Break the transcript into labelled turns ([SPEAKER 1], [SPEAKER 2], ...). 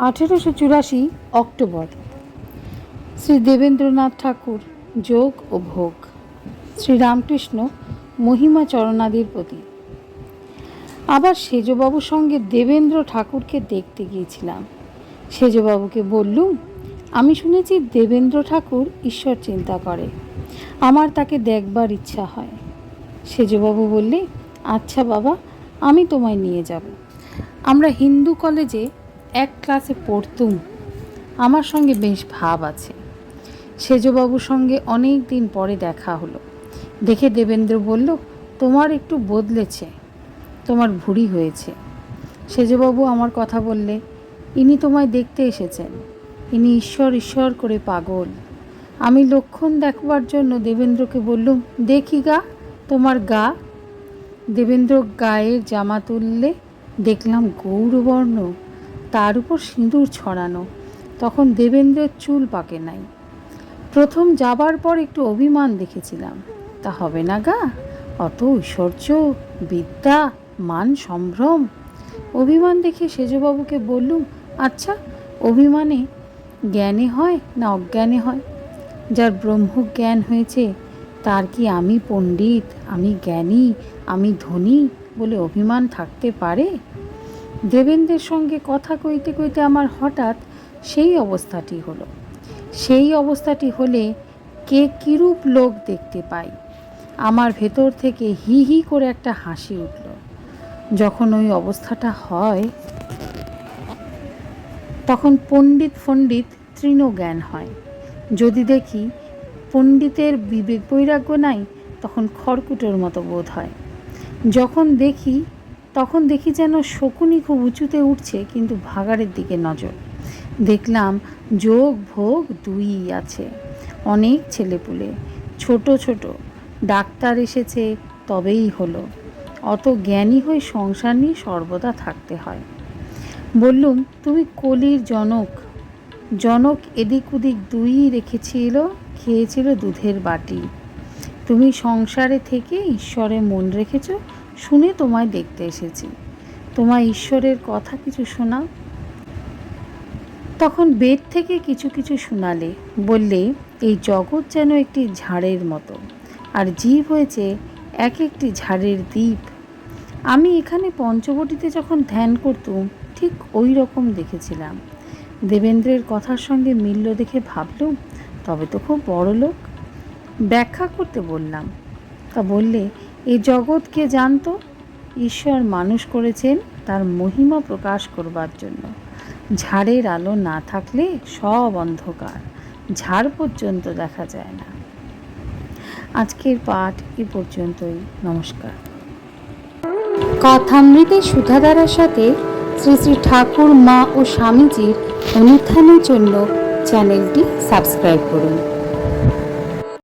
[SPEAKER 1] আঠেরোশো চুরাশি অক্টোবর। শ্রী দেবেন্দ্রনাথ ঠাকুর যোগ ও ভোগ। শ্রীরামকৃষ্ণ মহিমা চরণাদির প্রতি। আবার সেজবাবুর সঙ্গে দেবেন্দ্র ঠাকুরকে দেখতে গিয়েছিলাম। সেজবাবুকে বললুম, আমি শুনেছি দেবেন্দ্র ঠাকুর ঈশ্বর চিন্তা করে। আমার তাকে দেখবার ইচ্ছা হয়। সেজবাবু বললে আচ্ছা বাবা, আমি তোমায় নিয়ে যাব। আমরা হিন্দু কলেজে এক ক্লাসে পড়তুম। আমার সঙ্গে বেশ ভাব আছে। সেজবাবুর সঙ্গে অনেক দিন পরে দেখা হলো। দেখে দেবেন্দ্র বলল, তোমার একটু বদলেছে। তোমার ভুড়ি হয়েছে। সেজবাবু আমার কথা বললে, ইনি তোমায় দেখতে এসেছেন। ইনি ঈশ্বর ঈশ্বর করে পাগল। আমি লক্ষণ দেখবার জন্য দেবেন্দ্রকে বললুম, দেখি গা, তোমার গা। দেবেন্দ্র গায়ের জামা তুললে দেখলাম গৌরবর্ণ। তার উপর সিঁদুর ছড়ানো। তখন দেবেন্দ্রের চুল পাকে নাই। প্রথম যাবার পর একটু অভিমান দেখেছিলাম। তা হবে না গা? অত ঐশ্বর্য, বিদ্যা, মান সম্ভ্রম। অভিমান দেখে সেজবাবুকে বললুম আচ্ছা অভিমানে জ্ঞানে হয় না অজ্ঞানে হয়? যার ব্রহ্ম জ্ঞান হয়েছে, তার কি আমি পণ্ডিত, আমি জ্ঞানী, আমি ধনী বলে অভিমান থাকতে পারে? দেবেন্দ্রের সঙ্গে কথা কইতে কইতে আমার হঠাৎ সেই অবস্থাটি হলো। সেই অবস্থাটি হলে কে কিরূপ লোক দেখতে পাই? আমার ভেতর থেকে হি হি করে একটা হাসি উঠল। যখন ওই অবস্থাটা হয়, তখন পণ্ডিত ফণ্ডিত তৃণ জ্ঞান হয়। যদি দেখি পণ্ডিতের বিবেক বৈরাগ্য নাই, তখন খড়কুটোর মতো বোধ হয়। যখন দেখি তখন দেখি যেন শকুনি খুব উঁচুতে উঠছে, কিন্তু ভাগাড়ের দিকে নজর। দেখলাম যোগ ভোগ দুই আছে। অনেক ছেলেপুলে, ছোট ছোট। ডাক্তার এসেছে, তবেই হলো। অত জ্ঞানী হয়ে সংসার নিয়ে সর্বদা থাকতে হয়। বললুম, তুমি কলির জনক। জনক এদিক ওদিক দুই রেখেছিল, খেয়েছিল দুধের বাটি। তুমি সংসারে থেকে ঈশ্বরে মন রেখেছ শুনে তোমায় দেখতে এসেছি। তোমায় ঈশ্বরের কথা কিছু শোনা তখন বেদ থেকে কিছু কিছু শোনালে বললে, এই জগৎ যেন একটি ঝাড়ের মতো, আর জীব হয়েছে এক একটি ঝাড়ের দ্বীপ। আমি এখানে পঞ্চবটিতে যখন ধ্যান করতুম, ঠিক ওই রকম দেখেছিলাম। দেবেন্দ্রের কথার সঙ্গে মিলল দেখে ভাবলুম, তবে তো খুব বড় লোক ব্যাখ্যা করতে বললাম। তা বললে এ জগৎকে জানতো, ঈশ্বর মানুষ করেছেন, তার মহিমা প্রকাশ করবার জন্য। ঝাড়ের আলো না থাকলে সব অন্ধকার, ঝাড় পর্যন্ত দেখা যায় না। আজকের পাঠ এ পর্যন্তই, নমস্কার। কথামৃতের সুধাধারার সাথে শ্রী শ্রী ঠাকুর, মা ও স্বামীজির অনুত্থানের জন্য চ্যানেলটি সাবস্ক্রাইব করুন।